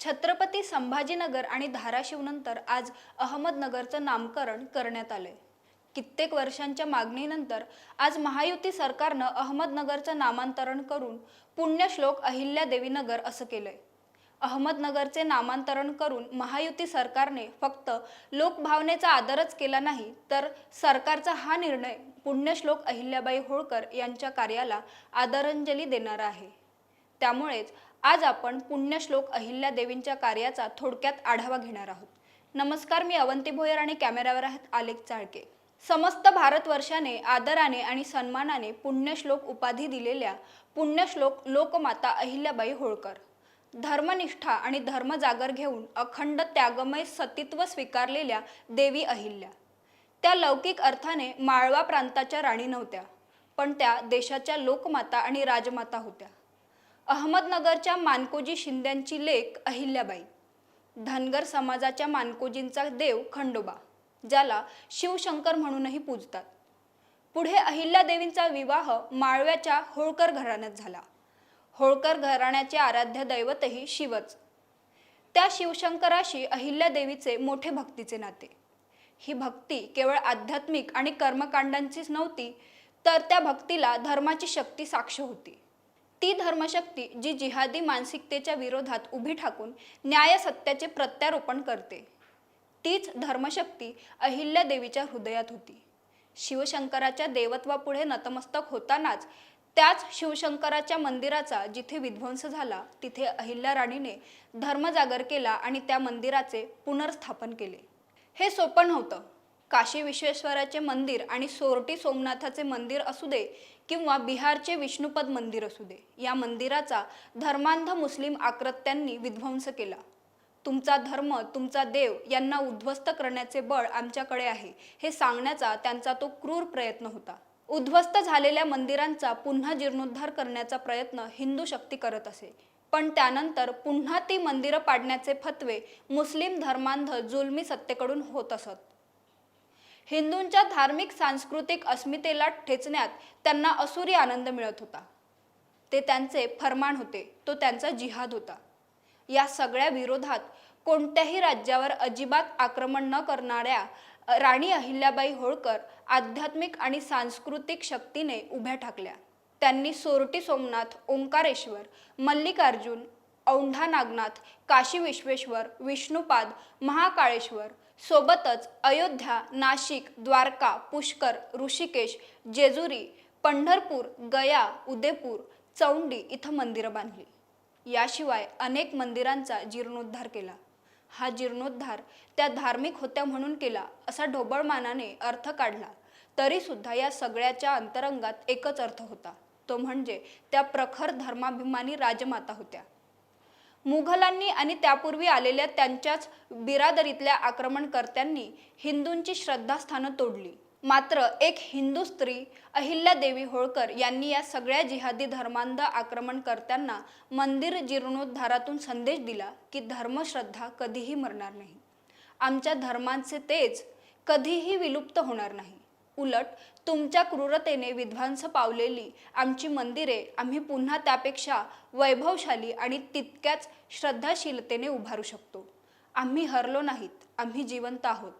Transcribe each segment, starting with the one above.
छत्रपती संभाजीनगर आणि धाराशिवनंतर आज अहमदनगरचं नामकरण करण्यात आलंय. कित्येक वर्षांच्या मागणीनंतर आज महायुती सरकारनं अहमदनगरचं नामांतरण करून पुण्यश्लोक अहिल्यादेवी नगर असं केलंय. अहमदनगरचे नामांतरण करून महायुती सरकारने फक्त लोकभावनेचा आदरच केला नाही तर सरकारचा हा निर्णय पुण्यश्लोक अहिल्याबाई होळकर यांच्या कार्याला आदरांजली देणारा आहे. त्यामुळेच आज आपण पुण्यश्लोक अहिल्या देवींच्या कार्याचा थोडक्यात आढावा घेणार आहोत. नमस्कार मी अवंती भोयर आणि कॅमेऱ्यावर आहेत आलेख चाळके. समस्त भारतवर्षाने आदराने आणि सन्मानाने पुण्यश्लोक उपाधी दिलेल्या पुण्यश्लोक लोकमाता अहिल्याबाई होळकर. धर्मनिष्ठा आणि धर्म जागर घेऊन अखंड त्यागमय सतीत्व स्वीकारलेल्या देवी अहिल्या. त्या लौकिक अर्थाने माळवा प्रांताच्या राणी नव्हत्या पण त्या देशाच्या लोकमाता आणि राजमाता होत्या. अहमदनगरच्या मानकोजी शिंद्यांची लेख अहिल्याबाई धनगर समाजाच्या मानकोजींचा देव खंडोबा ज्याला शिवशंकर म्हणूनही पूजतात. पुढे अहिल्यादेवींचा विवाह माळव्याच्या होळकर घराण्यात झाला. होळकर घराण्याचे आराध्य दैवतही शिवच. त्या शिवशंकराशी अहिल्यादेवीचे मोठे भक्तीचे नाते. ही भक्ती केवळ आध्यात्मिक आणि कर्मकांडांचीच नव्हती तर त्या भक्तीला धर्माची शक्ती साक्ष होती. ती धर्मशक्ती जी जिहादी मानसिकतेच्या विरोधात उभी ठाकून न्याय सत्याचे प्रत्यारोपण करते. तीच धर्मशक्ती अहिल्या देवीच्या हृदयात होती. शिवशंकराच्या देवत्वापुढे नतमस्तक होतानाच त्याच शिवशंकराच्या मंदिराचा जिथे विध्वंस झाला तिथे अहिल्या राणीने धर्मजागर केला आणि त्या मंदिराचे पुनर्स्थापन केले. हे सोपं नव्हतं. काशी विश्वेश्वराचे मंदिर आणि सोरटी सोमनाथाचे मंदिर असू दे किंवा बिहारचे विष्णुपद मंदिर असू दे या मंदिराचा धर्मांध मुस्लिम आक्रत्यांनी विध्वंस केला. तुमचा धर्म तुमचा देव यांना उद्ध्वस्त करण्याचे बळ आमच्याकडे आहे हे सांगण्याचा त्यांचा तो क्रूर प्रयत्न होता. उद्ध्वस्त झालेल्या मंदिरांचा पुन्हा जीर्णोद्धार करण्याचा प्रयत्न हिंदू शक्ती करत असे. पण त्यानंतर पुन्हा ती मंदिरं पाडण्याचे फतवे मुस्लिम धर्मांध जुलमी सत्तेकडून होत असत. हिंदूंच्या धार्मिक सांस्कृतिक अस्मितेला ठेचण्यात त्यांना असुरी आनंद मिळत होता. ते त्यांचे फरमान होते तो त्यांचा जिहाद होता. या सगळ्या विरोधात कोणत्याही राज्यावर अजिबात आक्रमण न करणाऱ्या राणी अहिल्याबाई होळकर आध्यात्मिक आणि सांस्कृतिक शक्तीने उभ्या ठाकल्या. त्यांनी सोरटी सोमनाथ ओंकारेश्वर मल्लिकार्जुन औंढा नागनाथ काशी विश्वेश्वर विष्णुपाद महाकाळेश्वर सोबतच अयोध्या नाशिक द्वारका पुष्कर ऋषिकेश जेजुरी पंढरपूर गया उदयपूर चौंडी इथं मंदिरं बांधली. याशिवाय अनेक मंदिरांचा जीर्णोद्धार केला. हा जीर्णोद्धार त्या धार्मिक होत्या म्हणून केला असा ढोबळमानाने अर्थ काढला. तरीसुद्धा या सगळ्याच्या अंतरंगात एकच अर्थ होता. तो म्हणजे त्या प्रखर धर्माभिमानी राजमाता होत्या. मुघलांनी आणि त्यापूर्वी आलेल्या त्यांच्याच बिरादरीतल्या आक्रमणकर्त्यांनी हिंदूंची श्रद्धास्थानं तोडली. मात्र एक हिंदू स्त्री अहिल्या देवी होळकर यांनी या सगळ्या जिहादी धर्मांध आक्रमणकर्त्यांना मंदिर जीर्णोद्धारातून संदेश दिला की धर्मश्रद्धा कधीही मरणार नाही. आमच्या धर्मांचे तेज कधीही विलुप्त होणार नाही. उलट तुमच्या क्रूरतेने विध्वंस पावलेली आमची मंदिरे आम्ही पुन्हा त्यापेक्षा वैभवशाली आणि तितक्याच श्रद्धाशीलतेने उभारू शकतो. आम्ही हरलो नाहीत आम्ही जिवंत आहोत.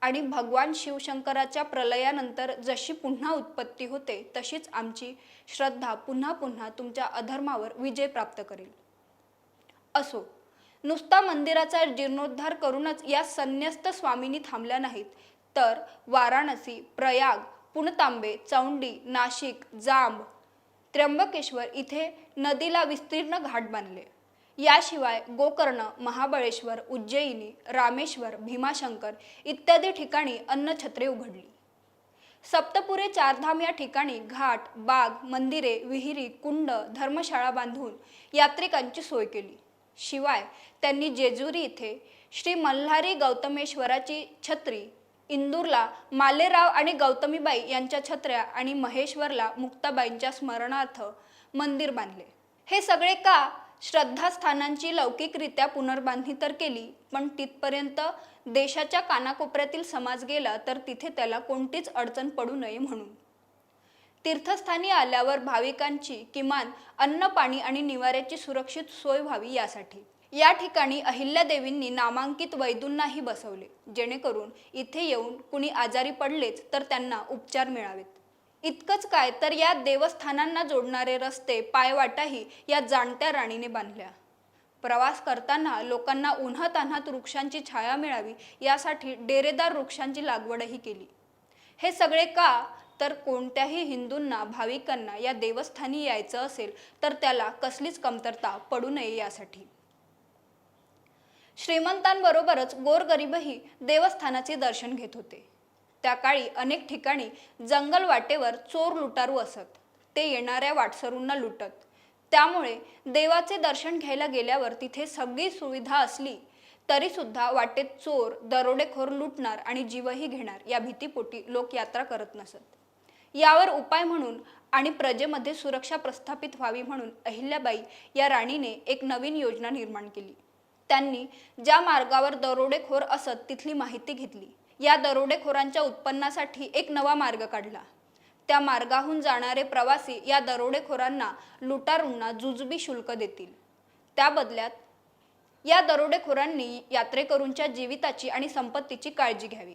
आणि भगवान शिवशंकराच्या प्रलयानंतर जशी पुन्हा उत्पत्ती होते तशीच आमची श्रद्धा पुन्हा पुन्हा तुमच्या अधर्मावर विजय प्राप्त करेल. असो नुसता मंदिराचा जीर्णोद्धार करूनच या संन्यस्त स्वामींनी थांबल्या नाहीत तर वाराणसी प्रयाग पुणतांबे चौंडी नाशिक जांब त्र्यंबकेश्वर इथे नदीला विस्तीर्ण घाट बांधले. याशिवाय गोकर्ण महाबळेश्वर उज्जयिनी रामेश्वर भीमाशंकर इत्यादी ठिकाणी अन्नछत्रे उघडली. सप्तपुरे चारधाम या ठिकाणी घाट बाग मंदिरे विहिरी कुंड धर्मशाळा बांधून यात्रिकांची सोय केली. शिवाय त्यांनी जेजुरी इथे श्री मल्हारी गौतमेश्वराची छत्री इंदूरला मालेराव आणि गौतमीबाई यांच्या छत्र्या आणि महेश्वरला मुक्ताबाईंच्या स्मरणार्थ मंदिर बांधले. हे सगळे का श्रद्धास्थानांची लौकिकरित्या पुनर्बांधणी तर केली पण तिथपर्यंत देशाच्या कानाकोपऱ्यातील समाज गेला तर तिथे त्याला कोणतीच अडचण पडू नये म्हणून. तीर्थस्थानी आल्यावर भाविकांची किमान अन्न पाणी आणि निवाऱ्याची सुरक्षित सोय व्हावी यासाठी. या ठिकाणी अहिल्यादेवींनी नामांकित वैदूंनाही बसवले. जेणेकरून इथे येऊन कुणी आजारी पडलेच तर त्यांना उपचार मिळावेत. इतकंच काय तर या देवस्थानांना जोडणारे रस्ते पायवाटाही या जाणत्या राणीने बांधल्या. प्रवास करताना लोकांना उन्हातान्हात वृक्षांची छाया मिळावी यासाठी डेरेदार वृक्षांची लागवडही केली. हे सगळे का? तर कोणत्याही हिंदूंना भाविकांना या देवस्थानी यायचं असेल तर त्याला कसलीच कमतरता पडू नये यासाठी. श्रीमंतांबरोबरच गोरगरीबही देवस्थानाचे दर्शन घेत होते. त्या काळी अनेक ठिकाणी जंगल वाटेवर चोर लुटारू असत. ते येणाऱ्या वाटसरूंना लुटत. त्यामुळे देवाचे दर्शन घ्यायला गेल्यावर तिथे सगळी सुविधा असली तरी सुद्धा वाटेत चोर दरोडेखोर लुटणार आणि जीवही घेणार या भीतीपोटी लोक यात्रा करत नसत. यावर उपाय म्हणून आणि प्रजेमध्ये सुरक्षा प्रस्थापित व्हावी म्हणून अहिल्याबाई या राणीने एक नवीन योजना निर्माण केली. त्यांनी ज्या मार्गावर दरोडेखोर असत तिथली माहिती घेतली. या दरोडेखोरांच्या उत्पन्नासाठी एक नवा मार्ग काढला. त्या मार्गाहून जाणारे प्रवासी या दरोडेखोरांना लुटारूंना जुजबी शुल्क देतील. त्या बदल्यात या दरोडेखोरांनी यात्रेकरूंच्या जीविताची आणि संपत्तीची काळजी घ्यावी.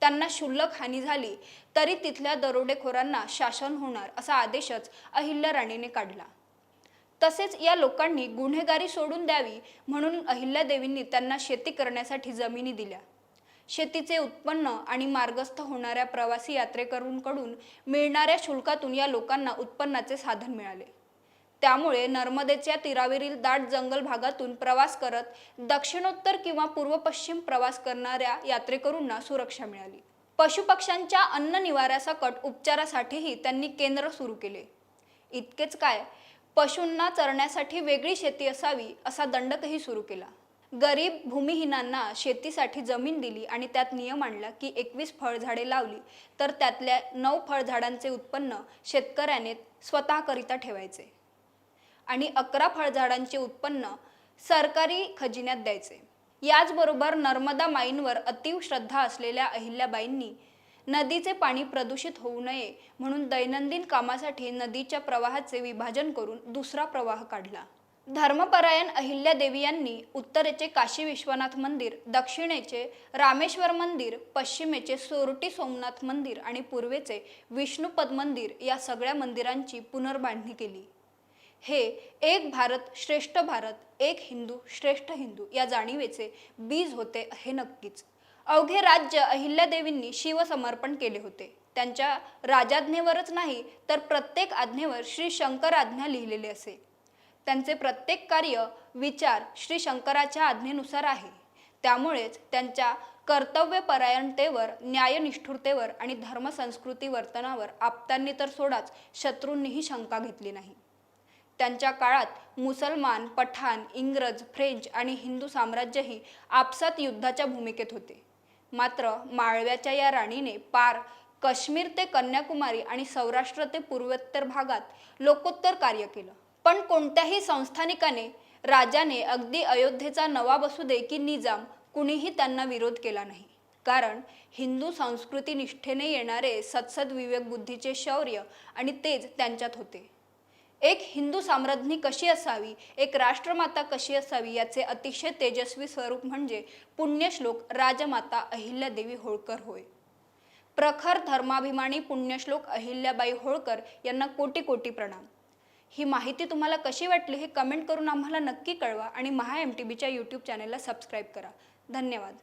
त्यांना शुल्लक हानी झाली तरी तिथल्या दरोडेखोरांना शासन होणार असा आदेशच अहिल्या राणीने काढला. तसेच या लोकांनी गुन्हेगारी सोडून द्यावी म्हणून अहिल्यादेवींनी त्यांना शेती करण्यासाठी जमिनी दिल्या. शेतीचे उत्पन्न आणि मार्गस्थ होणाऱ्या प्रवासी यात्रेकरूंकडून मिळणाऱ्या शुल्कातून या लोकांना उत्पन्नाचे साधन मिळाले. त्यामुळे नर्मदेच्या तीरावरील दाट जंगल भागातून प्रवास करत दक्षिणोत्तर किंवा पूर्व पश्चिम प्रवास करणाऱ्या यात्रेकरूंना सुरक्षा मिळाली. पशुपक्ष्यांच्या अन्न निवाऱ्यासकट उपचारासाठीही त्यांनी केंद्र सुरू केले. इतकेच काय पशूंना चरण्यासाठी वेगळी शेती असावी असा दंडकही सुरू केला. गरीब भूमिहीनांना शेतीसाठी जमीन दिली आणि त्यात नियम आणला की एकवीस फळझाडे लावली तर त्यातल्या नऊ फळझाडांचे उत्पन्न शेतकऱ्याने स्वतःकरिता ठेवायचे आणि अकरा फळझाडांचे उत्पन्न सरकारी खजिन्यात द्यायचे. याचबरोबर नर्मदा माईंवर अतिव श्रद्धा असलेल्या अहिल्याबाईंनी नदीचे पाणी प्रदूषित होऊ नये म्हणून दैनंदिन कामासाठी नदीच्या प्रवाहाचे विभाजन करून दुसरा प्रवाह काढला. धर्मपरायण अहिल्यादेवी यांनी उत्तरेचे काशी विश्वनाथ मंदिर दक्षिणेचे रामेश्वर मंदिर पश्चिमेचे सोरटी सोमनाथ मंदिर आणि पूर्वेचे विष्णुपद मंदिर या सगळ्या मंदिरांची पुनर्बांधणी केली. हे एक भारत श्रेष्ठ भारत एक हिंदू श्रेष्ठ हिंदू या जाणीवेचे बीज होते हे नक्कीच. अवघे राज्य अहिल्यादेवींनी शिवसमर्पण केले होते. त्यांच्या राजाज्ञेवरच नाही तर प्रत्येक आज्ञेवर श्री शंकर आज्ञा लिहिलेले असे. त्यांचे प्रत्येक कार्य विचार श्री शंकराच्या आज्ञेनुसार आहे. त्यामुळेच त्यांच्या कर्तव्यपरायणतेवर न्यायनिष्ठुरतेवर आणि धर्मसंस्कृती वर्तनावर आपतांनी तर सोडाच शत्रूंनीही शंका घेतली नाही. त्यांच्या काळात मुसलमान पठाण इंग्रज फ्रेंच आणि हिंदू साम्राज्यही आपसात युद्धाच्या भूमिकेत होते. मात्र माळव्याच्या या राणीने पार काश्मीर ते कन्याकुमारी आणि सौराष्ट्र ते पूर्वोत्तर भागात लोकोत्तर कार्य केलं. पण कोणत्याही संस्थानिकाने राजाने अगदी अयोध्येचा नवाब असू दे की निजाम कुणीही त्यांना विरोध केला नाही. कारण हिंदू संस्कृती निष्ठेने येणारे सत्सद विवेक बुद्धीचे शौर्य आणि तेज त्यांच्यात होते. एक हिंदू साम्राज्ञी कशी असावी? एक राष्ट्रमाता कशी असावी? याचे अतिशय तेजस्वी स्वरूप म्हणजे पुण्यश्लोक राजमाता अहिल्यादेवी होळकर होय. प्रखर धर्माभिमानी पुण्यश्लोक अहिल्याबाई होळकर यांना कोटी कोटी प्रणाम. ही माहिती तुम्हाला कशी वाटली हे कमेंट करून आम्हाला नक्की कळवा आणि महा एम टी बीच्या यूट्यूब चॅनेलला सबस्क्राईब करा. धन्यवाद.